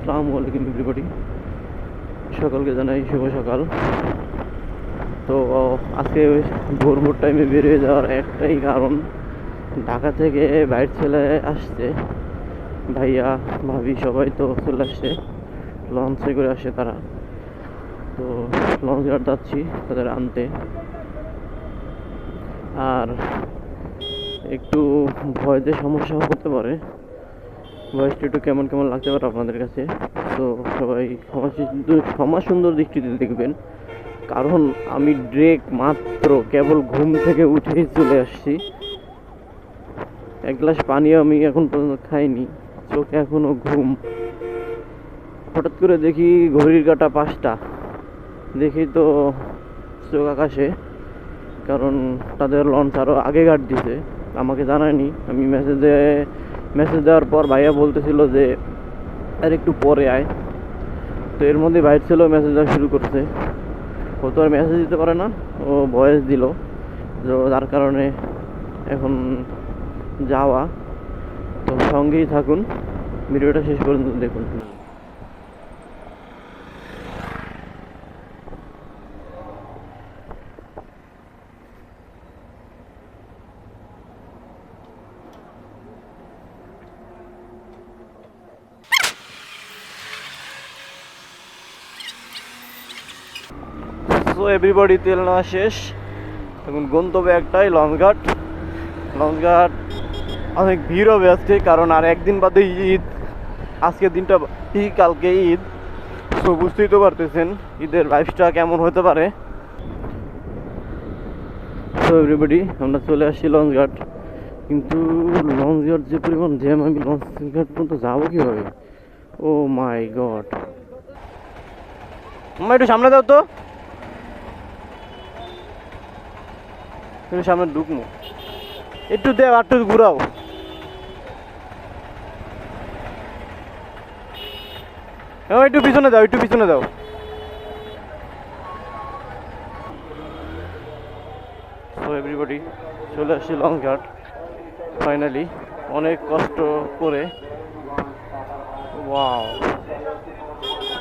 আসসালামু আলাইকুম এভরিবডি সকলকে জানাই শুভ সকাল। তো, আজকে ভোর ভোর টাইমে বেরিয়ে যাওয়ার একটাই কারণ, ঢাকা থেকে বাইরের ছেলে আসছে। ভাইয়া, ভাবি সবাই তো চলে আসছে। লঞ্চে করে আসে তারা। তো, লঞ্চ ঘাট যাচ্ছি তাদের আনতে। আর একটু ভয়তে সমস্যা হতে পারে। ভয়েসটা একটু কেমন কেমন লাগতে পারে আপনাদের কাছে? তো সবাই ক্ষমা সুন্দর দৃষ্টিতে দেখবেন। কারণ আমি ড্রেক মাত্র কেবল ঘুম থেকে উঠেই চলে আসছি। এক গ্লাস পানিও আমি এখন পর্যন্ত খাইনি, চোখে এখনও ঘুম। হঠাৎ করে দেখি ঘড়ির কাটা পাঁচটা। দেখি তো চোখ আকাশে, কারণ তাদের লঞ্চ আরও আগে গার্ড দিছে। আমাকে জানায়নি, আমি মেসেজে মেসেজ দেওয়ার পর ভাইয়া বলতেছিল যে, আর একটু পরে আয়। তো এর মধ্যে ভাইয়ের ছেলেও মেসেজ দেওয়া শুরু করছে। ও তো আর মেসেজ দিতে পারে না, ও ভয়েস দিল যার কারণে এখন যাওয়া। তো সঙ্গেই থাকুন, ভিডিওটা শেষ পর্যন্ত দেখুন। সো এভরিবডি তেল নেওয়া শেষ। এখন গন্তব্য একটাই, লঞ্চঘাট। লঞ্চঘাট, অনেক ভিড় হবে আজকে, কারণ আর একদিন বাদে ঈদ। আজকের দিনটা কালকে ঈদ। তো বুঝতেই তো পারতেছেন, ঈদের লাইফটা কেমন হতে পারে। তো এভরিবডি আমরা চলে আসছি লঞ্চঘাট। কিন্তু লঞ্চঘাট যে পরিমাণ জ্যাম আমি লঞ্চঘাট পর্যন্ত যাব কীভাবে? ও মাই গড আমার একটু সামনে দাও তো। একটু সামনে ঢুকমু একটু দেও একটু ঘুরাও। হ্যাঁ একটু পিছনে দাও একটু পিছনে দাও এভরিবডি চলে আসছি লং ঘাট ফাইনালি অনেক কষ্ট করে। ওয়াও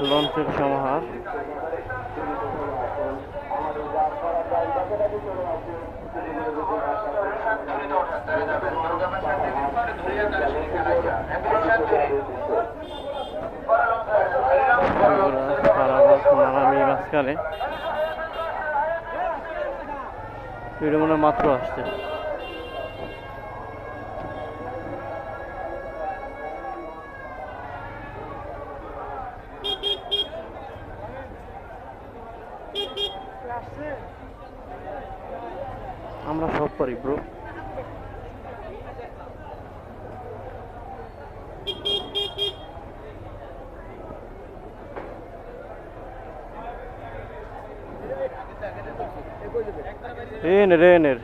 লঞ্চের সমাহার। মানামি মাঝখানে। এটা মনে মাত্র আসছে। আমরা সব পারি ব্রো রেনের রেনের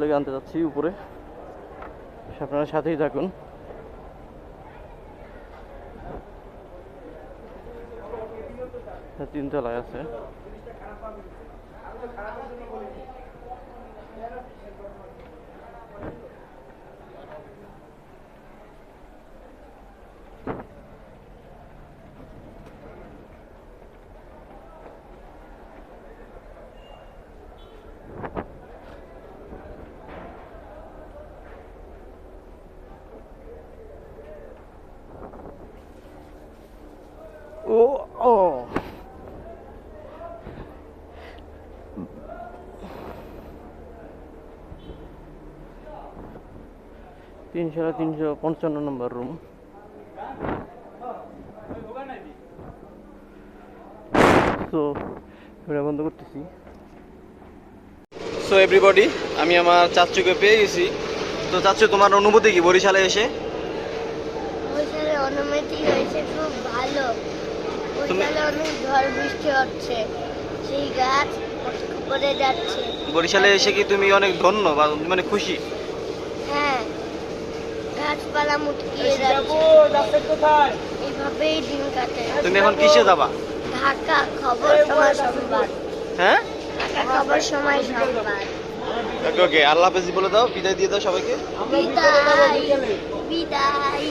লেগে আনতে যাচ্ছি উপরে। আপনারা সাথেই থাকুন। তিনতলায় আছে ও ও তিনশো তিনশো পঞ্চান্ন নম্বর রুম তো ভিডিও বন্ধ করতেছি। সো এভরিবডি আমি আমার চাচুকে পেয়ে গেছি। তো চাচু তোমার অনুভূতি কি? বরিশালে এসে? বরিশালে অনুমতি হয়েছে খুব ভালো। বরিশালে অনেক ঝড় বৃষ্টি হচ্ছে। সেই গাছ করে যাচ্ছে। বরিশালে এসে কি তুমি অনেক ধন্য বা মানে খুশি? গাছপালা মুটকিয়ে যাচ্ছে। এইভাবেই দিন কাটে। তুমি এখন কিসে যাবা? ঢাকা খবর সময় সংবাদ। হ্যাঁ? ঢাকা খবর সময় সংবাদ। ওকে ওকে আল্লাহ হাফেজ বলে দাও বিদায় দিয়ে দাও সবাইকে। বিদায় বিদায়।